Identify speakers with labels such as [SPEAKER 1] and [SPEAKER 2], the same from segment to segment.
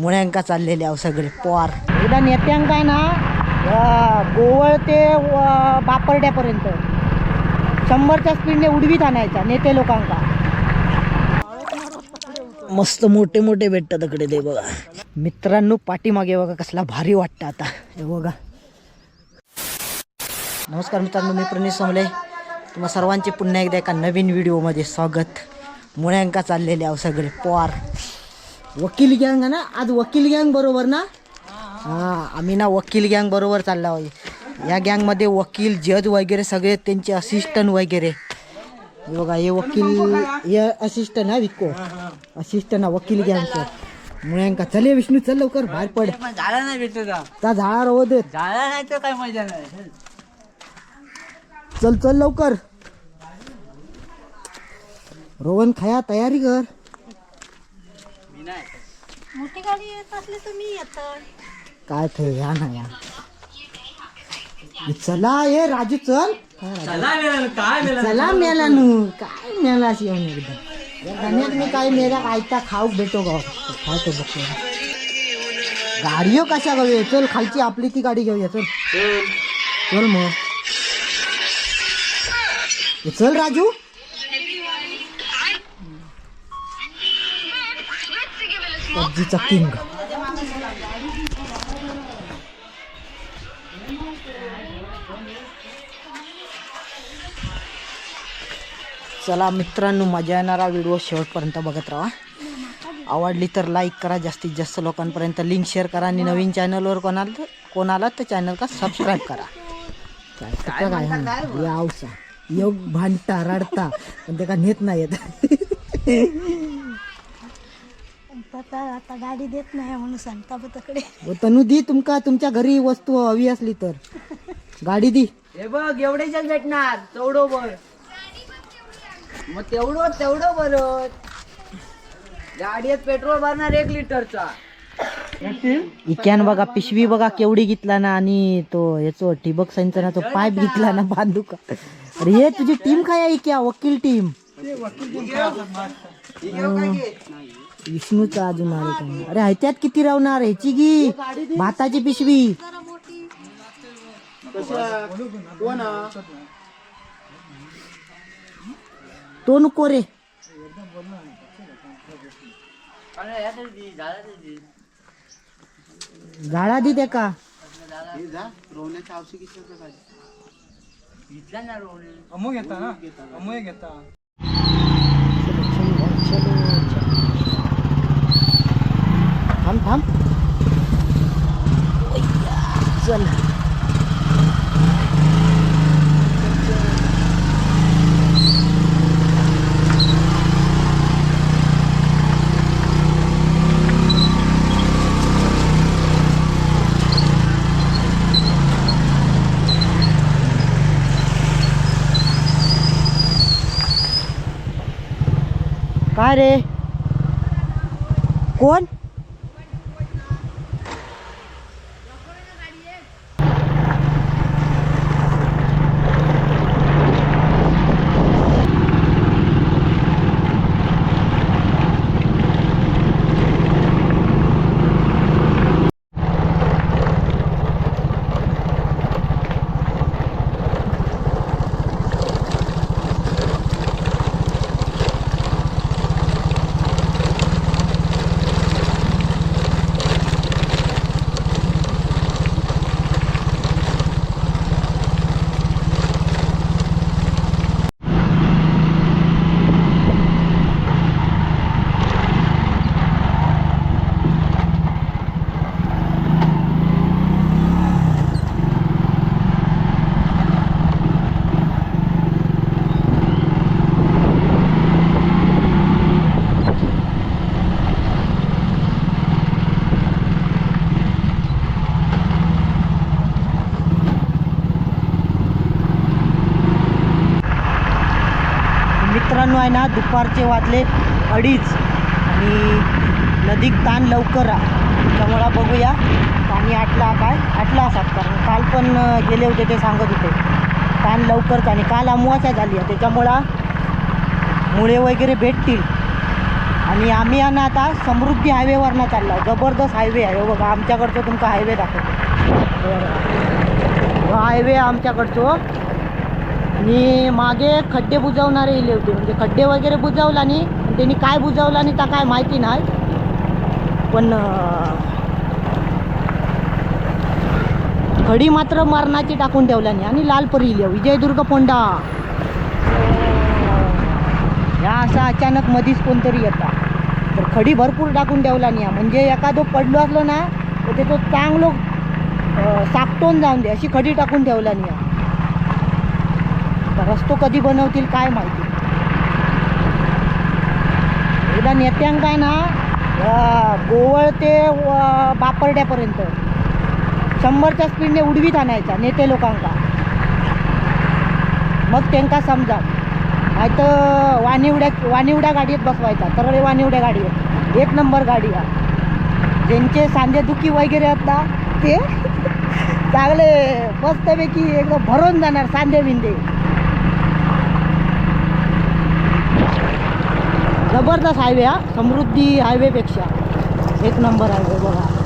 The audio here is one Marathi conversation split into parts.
[SPEAKER 1] मुळ्यांका चाललेले आहो सगळे पोर. एकदा नेत्यांक आहे ना अं, गोवळ ते बापर्ड्यापर्यंत. शंभरच्या स्पीडने उडवीत आणायचा नेते लोकांका. मस्त मोठे मोठे भेटतात तिकडे ते बघा. मित्रांनो पाठीमागे बघा कसला भारी वाटतं आता. हे बघा. नमस्कार मित्रांनो मी प्रणीत समले. तुम्हा सर्वांचे पुन्हा एकदा एका नवीन व्हिडिओमध्ये स्वागत. मुळ्यांका चाललेले आहो सगळे पोर. वकील गँग ना? आज वकील गँग बरोबर ना? हा. आम्ही ना वकील गँग बरोबर चालला होय. या गँगमध्ये वकील जज वगैरे सगळे त्यांचे असिस्टंट वगैरे. हे बघा हे वकील हे असिस्टंट हा विको असिस्टंट हा. वकील गँगचं. मुळ्यांका चले विष्णू चल लवकर बाहेर पड.
[SPEAKER 2] झाला नाही भेटत
[SPEAKER 1] त्या झाडावर राहू देत
[SPEAKER 2] झाला नाही तर काय मजा नाही.
[SPEAKER 1] चल चल लवकर. रोहन खाया तयारी कर.
[SPEAKER 3] मोठी गाडी येत असली तर मी येतो
[SPEAKER 1] काय थे या ना या. चला ये राजू चल.
[SPEAKER 2] चला मेला काय मेला
[SPEAKER 1] चला मेला नू काय मेला अशी येऊन या गाण्यात मी काय मेला आयता खाऊक भेटो गाव खायतो बघतो. गाडीयो कशा घेऊया चल खालची आपली ती गाडी घेऊया चल. चल. मग. चल राजू. पबजीचा किंग. चला मित्रांनो मजा येणारा व्हिडिओ शेवटपर्यंत बघत राहा. आवडली तर लाईक करा जास्तीत जास्त लोकांपर्यंत लिंक शेअर करा आणि नवीन चॅनलवर कोणाला कोणाला तर चॅनल का सबस्क्राईब करा. काय काय योग भांडता रडता पण ते का नेत नाही येत
[SPEAKER 3] आता आता गाडी देत नाही म्हणून सांगता बघ तकडे
[SPEAKER 1] व तनु दी तुमका तुमच्या घरी वस्तू हवी असली तर. गाडी दी.
[SPEAKER 2] हे बघ एवढेच भेटणार. तेवढं बर मग तेवढं तेवढं बरं गाडीत पेट्रोल भरणार एक लिटरचा.
[SPEAKER 1] इक्यान बघा पिशवी बघा केवढी घेतला ना आणि तो याचो ठिबक सिंचनाचा पाईप घेतला ना बांधू का अरे हे तुझी टीम काय आहे इक्या? वकील टीम? विष्णूचा अजून आले? अरे ह्याच्यात किती राहणार ह्याची गी भाताची पिशवी. तो नको रे झाडा दी ते का?
[SPEAKER 4] घेता ना अमू घेता
[SPEAKER 1] थांब थांब ओय्या, चल काय रे कोण मित्रांनो आहे ना दुपारचे वाजले अडीच. आणि नदीक ताण लवकर आहे त्यामुळं बघूया पाणी आटला काय? आटला असा कारण काल पण गेले होते ते सांगत होते. ताण लवकरच आणि काल अमवाच्या झाली आहे. त्याच्यामुळं मुळे वगैरे भेटतील. आणि आम्ही आहे ना आता समृद्धी हायवेवरनं चाललो जबरदस्त हायवे आहे. हो बघा आमच्याकडचं तुमचा हायवे दाखवतो. हायवे आमच्याकडचो हो. आणि मागे खड्डे बुजवणारे इले होते. म्हणजे खड्डे वगैरे बुजवला नाही त्यांनी काय बुजवला आणि त्या काय माहिती नाही. पण खडी मात्र मरणाची टाकून ठेवल्याने आणि लालपरी इले विजयदुर्ग पोंडा. ह्या असा अचानक मधीच कोणतरी येतात तर खडी भरपूर टाकून ठेवला नाही. म्हणजे एखादं पडलो असलो ना तर ते तो चांगलो सापटून जाऊन दे. अशी खडी टाकून ठेवला नाही. रस्तो कधी बनवतील काय माहिती? एकदा नेत्यांका ना गोवळ ते बापर्ड्यापर्यंत बापरड्यापर्यंत. शंभरच्या स्पीडने उडवीत आणायचा नेते लोकांका. मग त्यांका समजा. नाही तर वानिवड्या वानिवड्या गाडीत बसवायचा. तर वानिवड्या गाडीत एक नंबर गाडी आहे ज्यांचे सांधेदुखी वगैरे आहेत ना ते चांगले मस्तपैकी एकदम भरून जाणार सांधे बिंदे जबरदस्त हायवे हा समृद्धी हायवेपेक्षा. एक नंबर हायवे बघा.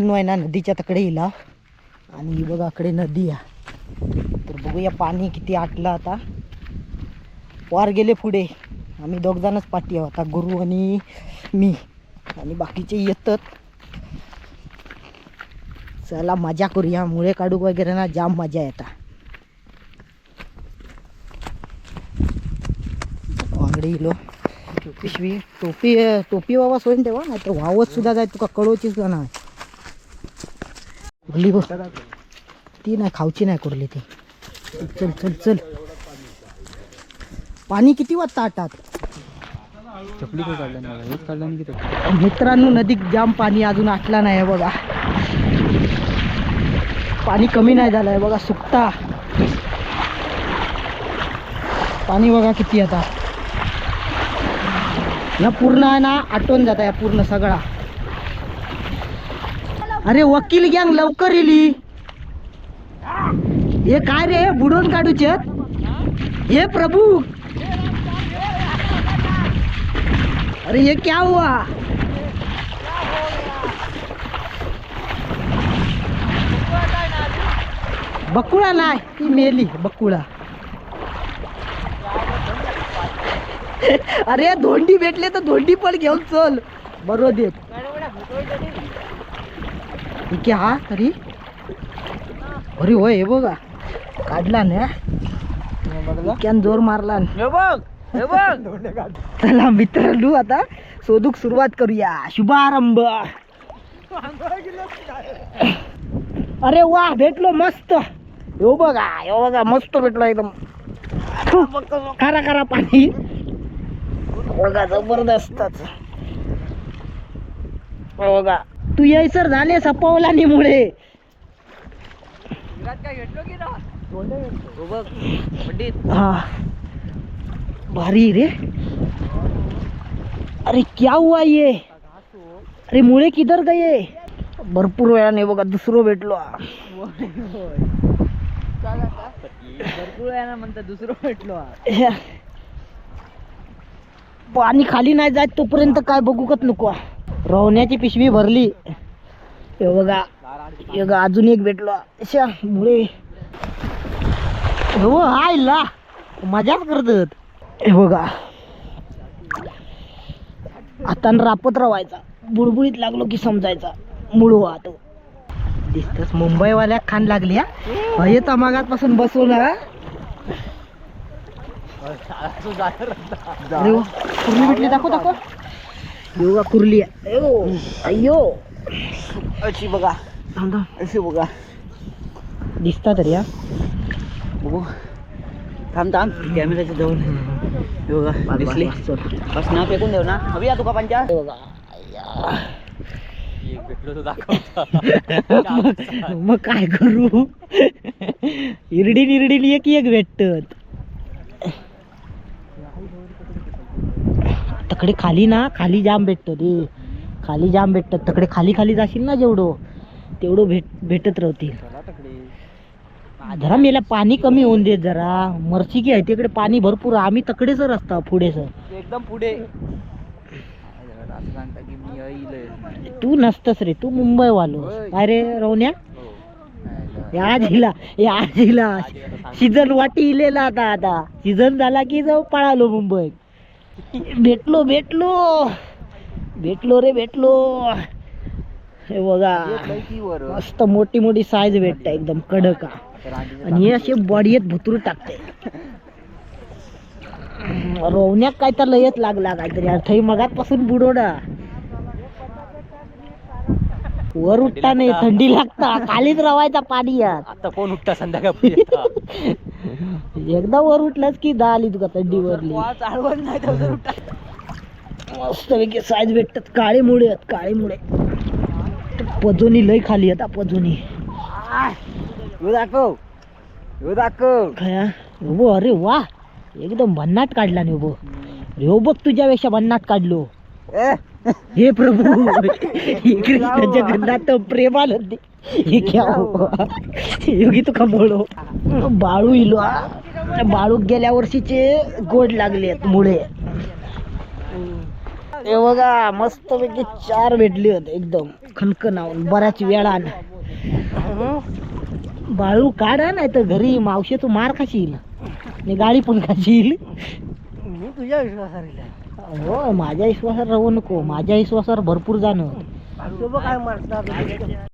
[SPEAKER 1] मित्रांनो आहे ना नदीच्या तकडे येला आणि ही बघा कडे नदी आहे. तर बघूया पाणी किती आटलं आता. वार गेले पुढे. आम्ही दोघ जणच पाठी आहोत. आता गुरु आणि मी. आणि बाकीचे येतात. चला मजा करूया. मुळे काढू वगैरे ना जाम मजा येतात वांगडी इलो पिशवी टोपी टोपी वावास सोयीन तेव्हा नाही तर वावत सुद्धा जाय तुका कळवचीच का कुठली बघ. ती नाही खाऊची नाही कुठली ती. चल चल चल. पाणी किती वाजता आटात?
[SPEAKER 4] चपली काही काढला नाही हेच काढला नाही की
[SPEAKER 1] मित्रांनो नदीत जाम पाणी अजून आटला नाही आहे बघा. पाणी कमी नाही झालं आहे बघा सुकता. पाणी बघा किती आता. या पूर्ण आहे ना आटवून जात आहे पूर्ण सगळा. अरे वकील गँग लवकर इली हे काय रे? बुडवून काढूचे? हे प्रभू. अरे ये क्या हुआ? बकुळा नाही ती मेली बकुळा. अरे धोंडी भेटले तर धोंडी पण घेऊन चल. बरोबर. आहे हा तरी? अरे होय हे बघा. काढला ना. इक्यान जोर मारला.
[SPEAKER 2] बघ बघ.
[SPEAKER 1] चला मित्रांनो आता शोधूक सुरुवात करूया. शुभारंभ. अरे वा भेटलो मस्त. हो बघा हो बघा मस्त भेटलो एकदम. खरा खरा पाणी. बघा जबरदस्तच बघा. तू यायसर झाले सपवला मुळे
[SPEAKER 2] हो बघ पंडित.
[SPEAKER 1] हा. भारी रे. अरे क्या हुआ ये? अरे मुळे किधर गए भरपूर वेळाने बघा दुसरं भेटलो.
[SPEAKER 2] भरपूर आहे ना म्हणतात दुसरं भेटलो.
[SPEAKER 1] पाणी खाली नाही जात तोपर्यंत काय बघूकच नको. रवण्याची पिशवी भरली. हे बघा. हे बघा अजून एक भेटलो. अशा मुळे. हो हाय ला मजाच करतात. हे बघा. आता रापत रावायचा. बुडबुडीत लागलो की समजायचा. मूळ वाहतो. दिसतच मुंबईवाल्या खान लागली हा. हे तमागात पासून हा. कुर्ली भेटली दाखव दाखव. योगा कुर्ली अयो अयो.
[SPEAKER 2] अशी बघा.
[SPEAKER 1] थांब थांब.
[SPEAKER 2] अशी बघा.
[SPEAKER 1] दिसता तरी हा.
[SPEAKER 2] बघू. थांब थांब. कॅमेऱ्याच्या जवळ. बघा दिसली. बस ना फेकून देऊ ना. हवी या तुका पंचा
[SPEAKER 1] मग काय करू? इरडी निरडी एक एक भेटत. तकडे खाली ना खाली जाम भेटत रे खाली जाम भेटतात. तकडे खाली खाली जाशील ना जेवढं तेवढं भेट भेटत राहतील. जरा मेला पाणी कमी होऊन देत जरा. मरची की आहे तिकडे पाणी भरपूर. आम्ही तकडेच रस्ता पुढे सर.
[SPEAKER 2] एकदम पुढे.
[SPEAKER 1] तू नसतस रे तू मुंबई वालो. काय रे रवण्या या जिला या जिला सीझन वाटी इलेला आता आता सीझन झाला की जाऊ पळालो मुंबईत. भेटलो भेटलो. भेटलो रे भेटलो. हे बघा. मस्त मोठी मोठी साईज भेटते एकदम कडक. आणि हे असे बॉडीत भुतरू टाकते. रोवण्यात काय तर लयच लागला काहीतरी अर्थही मगात पासून बुडवडा. वर उठता नाही थंडी लागता. खालीच रवायचा पाणी यात
[SPEAKER 4] आता कोण उठता संध्याकाळी
[SPEAKER 1] एकदा वर उठलास की दहा आली तुका थंडी वरली
[SPEAKER 2] चालवत नाही तर
[SPEAKER 1] मस्त पैकी साईज भेटतात. काळे मुळे आहेत काळे मुळे पजोनी लय खाली आहेत हा, पजोनी
[SPEAKER 2] दाखव. दाखव.
[SPEAKER 1] खया हो? अरे वा. एकदम भन्नाट काढला नाही हो ह्यो बघ तुझ्यापेक्षा भन्नाट काढलो. हे प्रभू हे कृष्ण जगन्नाथ प्रेमानंद हे क्या? योगी तुका मोळो बाळू इलो हा. त्या बाळू गेल्या वर्षीचे गोड लागले आहेत मुळे. हे बघा मस्त पैकी चार भेटले होते एकदम. खनखनावून बऱ्याच वेळान बाळू काढा नाही तर घरी मावशे तू मार खाशील. आणि गाडी पण खाशील.
[SPEAKER 2] मी तुझ्या विश्वासाने
[SPEAKER 1] हो माझ्या विश्वासावर राहू नको. माझ्या विश्वासावर भरपूर जाणं
[SPEAKER 2] काय मारतात.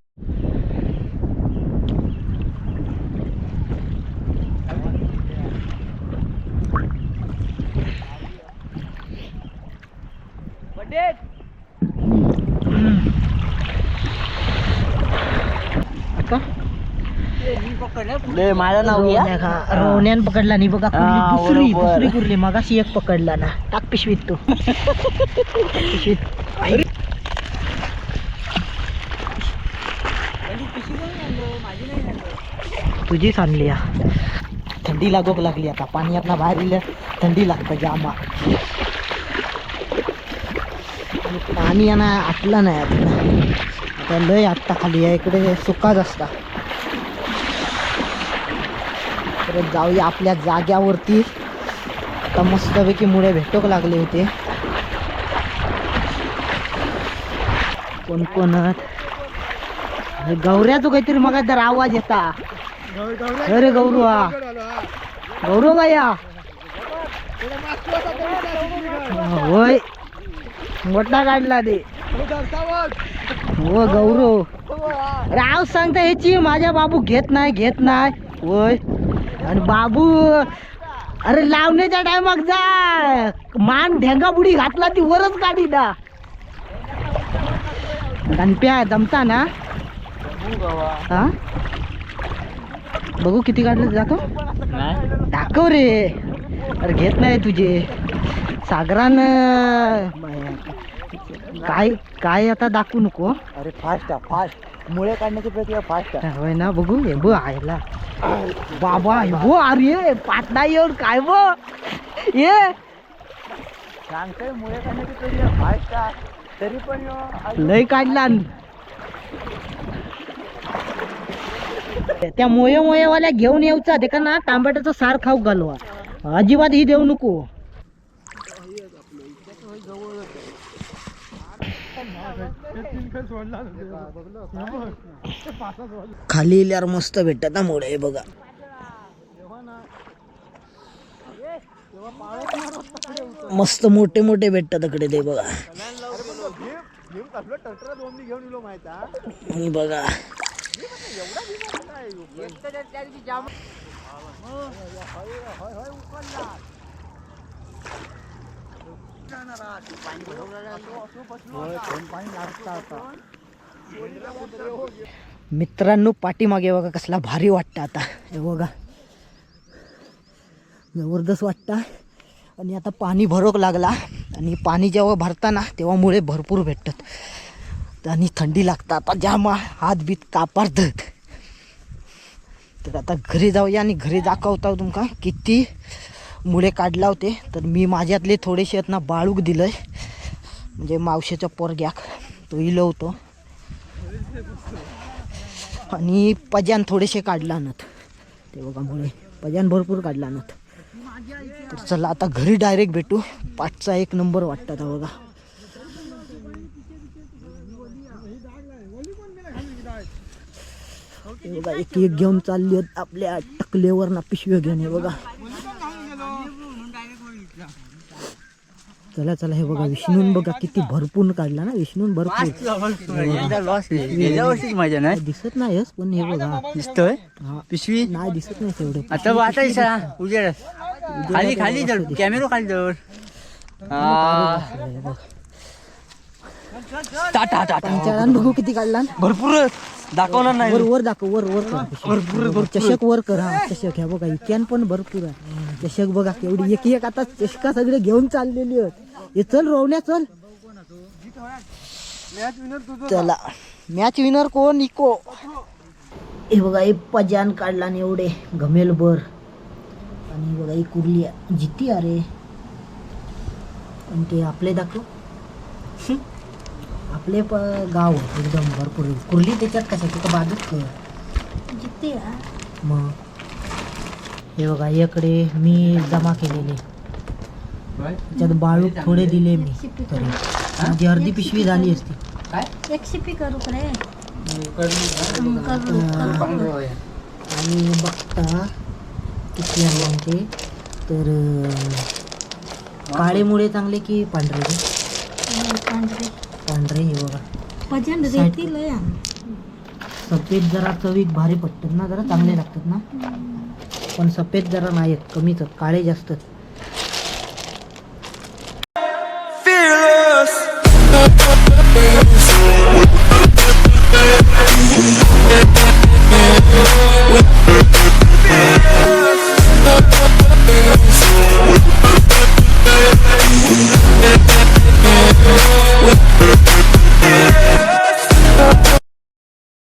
[SPEAKER 1] का
[SPEAKER 2] माझं नाव घ्या
[SPEAKER 1] रोवण्यान पकडला नाही बघा कुर्ली दुसरी
[SPEAKER 2] बरोबर.
[SPEAKER 1] दुसरी कुर्ली. मगाशी एक पकडला ना. टाक पिशवीत तू. पिशवीत. तुझीच आणली हा. थंडी लागोक लागली आता. पाणी आपला बाहेर इलं थंडी लागतं जामा. आणि पाणी यांना आटलं नाही आता आता लय आटता खाली आहे. इकडे सुकाच असता. परत जाऊया आपल्या जाग्यावरती. आता मस्तपैकी मुळे भेटोक लागले होते. कोण कोण अरे काहीतरी मग तर आवाज येता. अरे गौरवा गौरव का या होय. मोठा काढला ते हो गौरव. राव सांगता याची माझ्या बाबू घेत नाही घेत नाही. होय आणि बाबू अरे लावण्याच्या टायमाक जा. मान ढेंगा बुडी घातला ती वरच काढी ना. गणप्या जमता ना. हा? बघू किती काढलं ते दाखव. दाखव रे. अरे घेत नाही तुझे. सागरान काय काय आता दाखवू नको.
[SPEAKER 2] अरे फास्ट फास्ट मुळे काढण्याची प्रक्रिया फास्ट
[SPEAKER 1] होय ना बघू हे बघ आयला. बाबा हे बो अरे पाटणा येऊन काय बो ये.
[SPEAKER 2] सांगतोय मुळे काढण्याची प्रक्रिया फास्ट तरी पण
[SPEAKER 1] लय काढला. त्या मोये मोयेवाल्या घेऊन येऊचा ते का ना तांबट्याचं सार खाऊ घालवा. अजिबात ही देऊ नको. खाली इल्यावर मस्त भेटतात ना मोडे हे बघा. मस्त मोठे मोठे भेटतात तिकडे ते बघा. हे बघा. मित्रांनो पाठीमागे बघा कसला भारी वाटतं आता. हे बघा. जबरदस्त वाटतं. आणि आता पाणी भरोक लागला. आणि पाणी जेव्हा भरताना तेव्हा मुळे भरपूर भेटतात. आणि थंडी लागतं आता ज्यामा हात बीत कापारतात तर आता घरी जाऊया आणि घरी दाखवता तुमका किती मुळे काढला होते. तर मी माझ्यातले थोडेसे आहेत ना बाळूक दिलंय. म्हणजे मावशीच्या पोरग्याक तो इलो होतो. आणि पजान थोडेसे काढला नात ते बघा मुळे. पजान भरपूर काढला नत तर चला आता घरी डायरेक्ट भेटू. पाचचा एक नंबर वाटतात बघा. बघा एक एक घेऊन चालली आहेत आपल्या टकलेवर ना पिशव्या घेऊन बघा. चला चला हे बघा विष्णून बघा किती भरपूर काढला ना विष्णून भरपूर.
[SPEAKER 4] माझ्या नाही.
[SPEAKER 1] दिसत नाहीस पण हे बघा.
[SPEAKER 4] दिसतोय. पिशवी?
[SPEAKER 1] नाही दिसत नाही तेवढे.
[SPEAKER 4] आता दिसा उजेड. खाली खाली जर कॅमेरा खाली जर.
[SPEAKER 1] बघू किती काढला.
[SPEAKER 4] भरपूर दाखवणार
[SPEAKER 1] वर वर दाखव वर वर भरपूर चषक वर कर हा चषक. ह्या बघा इक्यान पण भरपूर आहे. चषक बघा केवढी एक एक आता चषका सगळे घेऊन चाललेली आहेत. हे चल रोवण्या चल. चला. मॅच विनर कोण? इको हे बघा हे पजान काढला आणि एवढे. घमेल बर आणि बघा ही कुर्ली. जिती अरे. आणि ते आपले दाखव. आपले प गाव एकदम भरपूर. कुर्ली त्याच्यात कसं तिथं बाजूच
[SPEAKER 3] हा.
[SPEAKER 1] मग. हे बघा याकडे मी जमा केलेले. त्याच्यात बाळू थोडे दिले मी. तरी. माझी अर्धी पिशवी झाली असती.
[SPEAKER 3] एक शिपी करू रे?
[SPEAKER 1] आणि बघता किती आहे आमचे. तर अं, काळे मुळे चांगले की पांढरे?
[SPEAKER 3] पांढरे.
[SPEAKER 1] पांढरे हे बघा. सफेद जरा चवीक भारी पडतात ना जरा चांगले लागतात ना? पण सफेद जरा नाही आहेत कमीच काळे जास्त आहेत